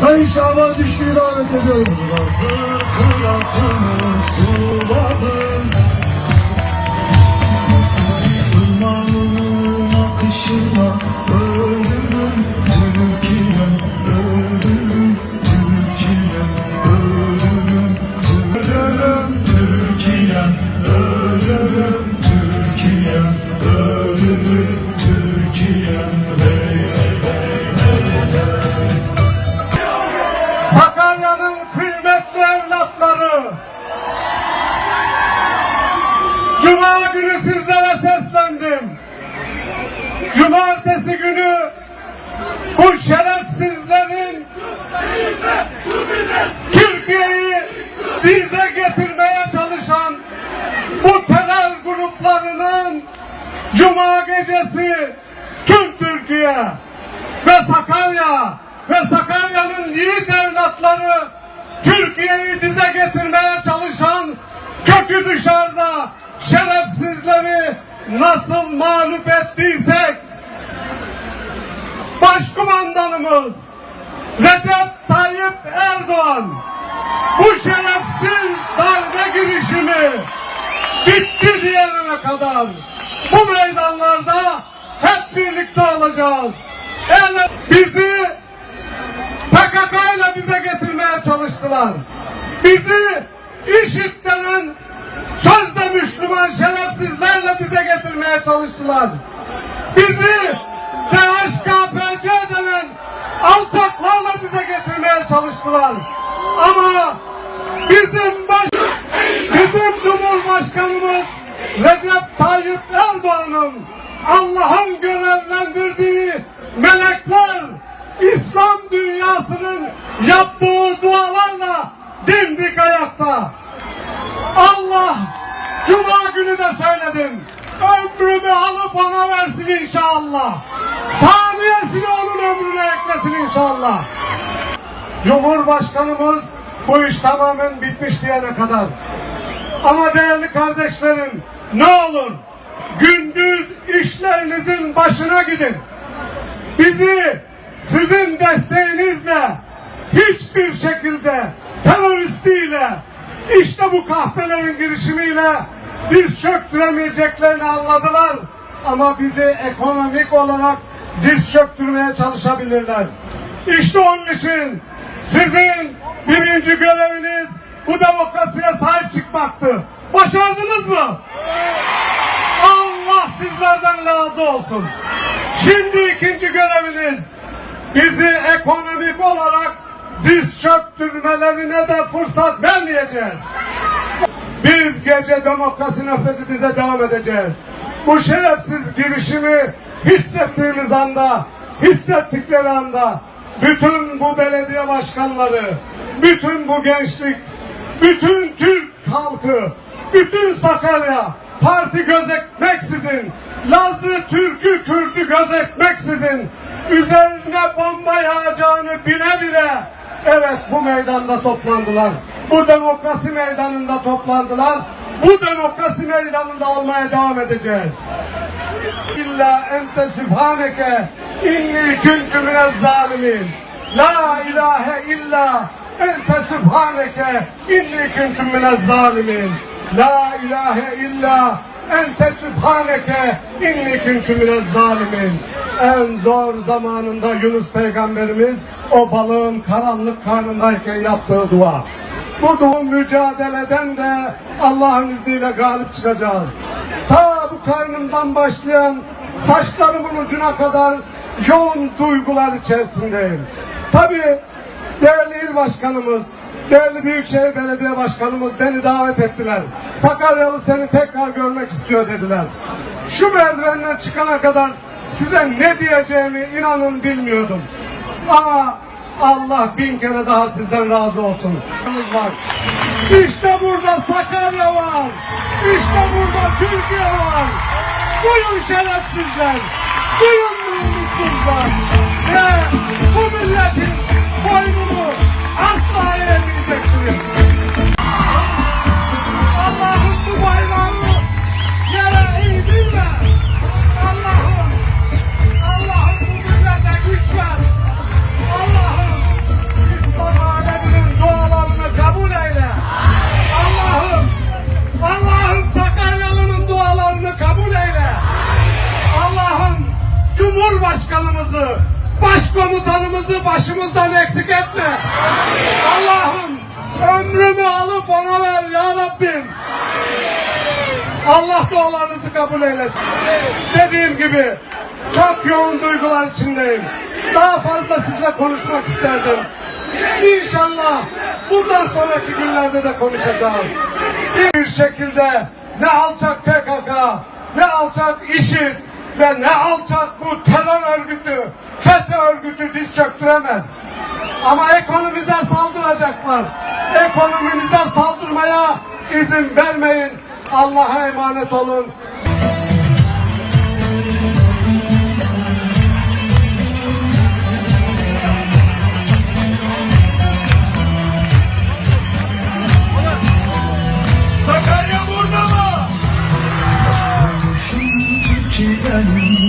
Sayın Şaban Düşlü'yü davet ediyorum. Kıratını suladın Irmağının akışına ölürüm Türkiye'm dize getirmeye çalışan bu terör gruplarının Cuma gecesi tüm Türkiye ve Sakarya ve Sakarya'nın yiğit evlatları Türkiye'yi dize getirmeye çalışan kökü dışarıda şerefsizleri nasıl mağlup ettiysek Başkumandanımız Recep Tayyip Erdoğan bu şerefsiz darbe girişimi bitti diyene kadar bu meydanlarda hep birlikte olacağız. Yani bizi PKK ile bize getirmeye çalıştılar. Bizi IŞİD denen sözde Müslüman şerefsizlerle bize getirmeye çalıştılar. Bizi DHKPC denen alçaklarla bize getirmeye çalıştılar. Ama bizim baş, bizim Cumhurbaşkanımız Recep Tayyip Erdoğan'ın Allah'ın görevlendirdiği melekler İslam dünyasının yaptığı dualarla dimdik ayakta. Allah Cuma günü de söyledim. Ömrümü alıp ona versin inşallah. Saniyesini onun ömrüne eklesin inşallah. Cumhurbaşkanımız bu iş tamamen bitmiş diyene kadar. Ama değerli kardeşlerim ne olur gündüz işlerinizin başına gidin. Bizi sizin desteğinizle hiçbir şekilde teröristiyle işte bu kahpelerin girişimiyle diz çöktüremeyeceklerini anladılar. Ama bizi ekonomik olarak diz çöktürmeye çalışabilirler. İşte onun için sizin birinci göreviniz bu demokrasiye sahip çıkmaktı. Başardınız mı? Allah sizlerden razı olsun. Şimdi ikinci göreviniz bizi ekonomik olarak diz çöktürmelerine de fırsat vermeyeceğiz. Biz gece demokrasi nöbetimize devam edeceğiz. Bu şerefsiz girişimi hissettiğimiz anda, hissettikleri anda bütün bu belediye başkanları, bütün bu gençlik, bütün Türk halkı, bütün Sakarya parti gözetmeksizin, Lazı, Türk'ü, Kürt'ü gözetmeksizin üzerine bomba yağacağını bile bile evet bu meydanda toplandılar. Bu demokrasi meydanında toplandılar. Bu demokrasi meydanında olmaya devam edeceğiz. İlla ente sübhaneke inni kuntu minez zalimin. La ilahe illa ente sübhaneke inni kuntu minez zalimin. La ilahe illa ente sübhaneke inni kuntu minez zalimin. En zor zamanında Yunus peygamberimiz o balığın karanlık karnındayken yaptığı dua. Bu dua mücadeleden de Allah'ın izniyle galip çıkacağız. Ta bu karnımdan başlayan saçlarımın ucuna kadar yoğun duygular içerisindeyim. Tabii değerli il başkanımız, değerli Büyükşehir Belediye Başkanımız beni davet ettiler. Sakaryalı seni tekrar görmek istiyor dediler. Şu merdivenden çıkana kadar size ne diyeceğimi inanın bilmiyordum. Ama Allah bin kere daha sizden razı olsun. İşte burada Sakarya var. İşte burada Türkiye var. Duyun şerefsizler. Duyun namussuzlar. Ve bu milletin duamızı başımızdan eksik etme. Allah'ım ömrümü alıp ona ver ya Rabbim. Allah dualarınızı kabul eylesin. Dediğim gibi çok yoğun duygular içindeyim. Daha fazla sizle konuşmak isterdim. İnşallah bundan sonraki günlerde de konuşacağım. Bir şekilde ne alçak PKK, ne alçak IŞİD ve ne alçak bu terör örgütü, FETÖ örgütü diz çöktüremez. Ama ekonomimize saldıracaklar. Ekonomimize saldırmaya izin vermeyin. Allah'a emanet olun. Sakarya